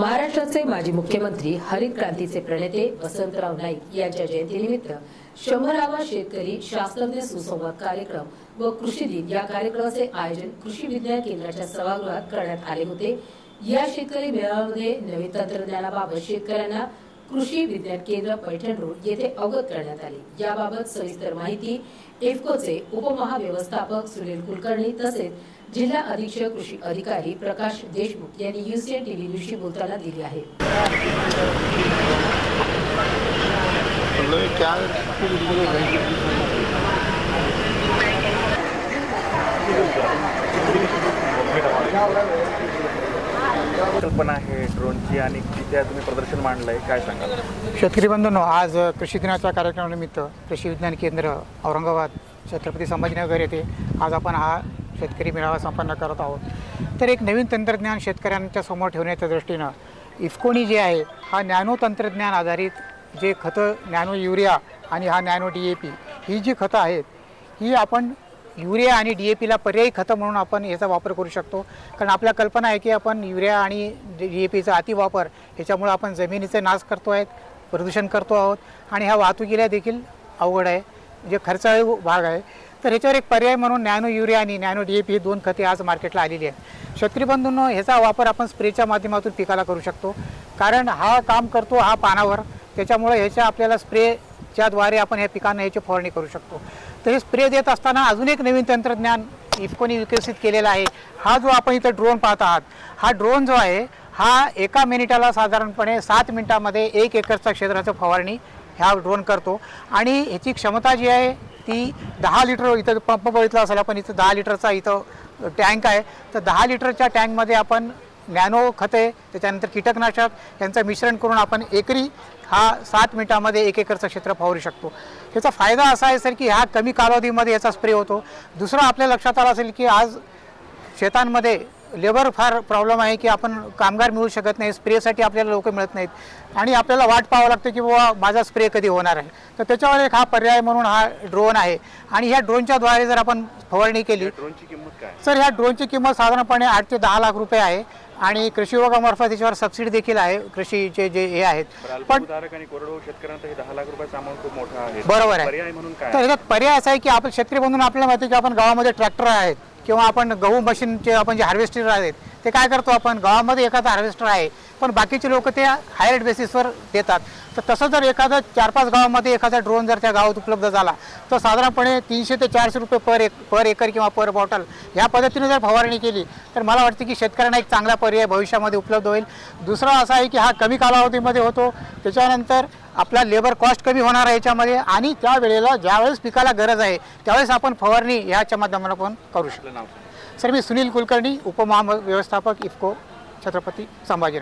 महाराष्ट्राचे माजी मुख्यमंत्री हरित क्रांतीचे प्रणेते वसंतराव नाईक यांच्या जयंतीनिमित्त शंभरावा शेतकरी शास्त्रज्ञ सुसंवाद कार्यक्रम व कृषी दिन या कार्यक्रमाचे आयोजन कृषी विज्ञान केंद्राच्या सभागृहात करण्यात आले होते. या शेतकरी मेळाव्यामध्ये नवीन तंत्रज्ञानाबाबत शेतकऱ्यांना कृषी विज्ञान केंद्र पैठण रोड येथे अवगत करण्यात आली. याबाबत सविस्तर माहिती एफकोचे उपमहाव्यवस्थापक सुनील कुलकर्णी तसेच जिल्हा अधीक्षक कृषी अधिकारी प्रकाश देशमुख यांनी युसीएन टीव्ही न्यूजशी बोलताना दिली आहे. क्या कल्पना आहे ड्रोनची आणि तिथे तुम्ही प्रदर्शन मांडलंय काय सांगाल? शेतकरी बंधूंनो आज कृषी दिनाच्या कार्यक्रमानिमित्त कृषी विज्ञान केंद्र औरंगाबाद छत्रपती संभाजीनगर येथे आज आपण हा शेतकरी मेळावा संपन्न करत आहोत. तर एक नवीन तंत्रज्ञान शेतकऱ्यांच्या समोर ठेवण्याच्या दृष्टीनं इफकोनी जे आहे हा नॅनो तंत्रज्ञान आधारित जे खतं नॅनो युरिया आणि हा नॅनो डी ए पी ही जी खतं आहेत ही आपण युरिया आणि डी ए पीला पर्यायी खतं म्हणून आपण याचा वापर करू शकतो. कारण आपल्या कल्पना आहे की आपण युरिया आणि डी ए पीचा अतिवापर ह्याच्यामुळे आपण जमिनीचे नाश करतो आहेत प्रदूषण करतो आहोत आणि ह्या वाहतुकीला देखील अवघड आहे. म्हणजे खर्चाळू भाग आहे. तर ह्याच्यावर एक पर्याय म्हणून नॅनो युरिया आणि नॅनो डी ए पी ही दोन खते आज मार्केटला आलेली आहेत. शेतकरी बंधूंनो ह्याचा वापर आपण स्प्रेच्या माध्यमातून पिकाला करू शकतो. कारण हा काम करतो हा पानावर. त्याच्यामुळे ह्याच्या आपल्याला स्प्रेच्याद्वारे आपण ह्या पिकांना ह्याची फवारणी करू शकतो. तसेच स्प्रे देत असताना अजून एक नवीन तंत्रज्ञान इफकोनी विकसित केलेला आहे. हा जो आपण इथं ड्रोन पाहत आहात हा ड्रोन जो आहे हा एका मिनिटाला साधारणपणे सात मिनिटामध्ये एक एकरचा क्षेत्राचं फवारणी ह्या ड्रोन करतो. आणि ह्याची क्षमता जी आहे ती दहा लिटर इथं पंप बघितला असेल आपण इथं दहा लिटरचा इथं टँक आहे. तर दहा लिटरच्या टँकमध्ये आपण नॅनो खते त्याच्यानंतर कीटकनाशक यांचं मिश्रण करून आपण एकरी हा सात मिनिटामध्ये एक एकरचं क्षेत्र फवारू शकतो. ह्याचा फायदा असा आहे सर की ह्या कमी कालावधीमध्ये याचा स्प्रे होतो. दुसरं आपल्या लक्षात आलं असेल की आज शेतांमध्ये लेबर फार प्रॉब्लेम आहे की आपण कामगार मिळू शकत नाही स्प्रेसाठी आपल्याला लोक मिळत नाहीत. आणि आपल्याला वाट पाहावं लागतं की बाबा माझा स्प्रे कधी होणार आहे. तर त्याच्यावर एक हा पर्याय म्हणून हा ड्रोन आहे. आणि ह्या ड्रोनच्याद्वारे जर आपण फवारणी केली ड्रोनची किंमत काय? सर ह्या ड्रोनची किंमत साधारणपणे आठ ते दहा लाख रुपये आहे. आणि कृषी विभागामार्फत त्याच्यावर सबसिडी देखील आहे. कृषीचे जे हे आहेत. पण अल्पभूधारक आणि कोरडवाहू शेतकऱ्यांना दहा लाख रुपयाचा अमाऊंट खूप मोठा आहे. बरोबर आहे. पर्याय म्हणून काय? तर ह्याच्यात पर्याय असा आहे की आपण शेतकरी बंधून आपल्याला माहिती आहे की आपण गावामध्ये ट्रॅक्टर आहेत किंवा आपण गहू मशीनचे आपण जे हार्वेस्टर आहेत ते काय करतो आपण? गावामध्ये एखादा हार्वेस्टर आहे पण बाकीचे लोक ते हायर बेसिसवर देतात. तर तसं जर एखादा चार पाच गावामध्ये एखादा ड्रोन जर त्या गावात उपलब्ध झाला तर साधारणपणे तीनशे ते चारशे रुपये पर एक पर एकर किंवा पर बॉटल ह्या पद्धतीने जर फवारणी केली तर मला वाटतं की शेतकऱ्यांना एक चांगला पर्याय भविष्यामध्ये उपलब्ध होईल. दुसरा असा आहे की हा कमी कालावधीमध्ये होतो. त्याच्यानंतर आपला लेबर कॉस्ट कमी होणार आहे याच्यामध्ये आणि त्या वेळेला ज्यावेळेस पिकाला गरज आहे त्यावेळेस आपण फवारणी ह्याच्या माध्यमातून करू शकतो. नाव सर मी सुनील कुलकर्णी उपमहाव्यवस्थापक इफको छत्रपती संभाजीनगर.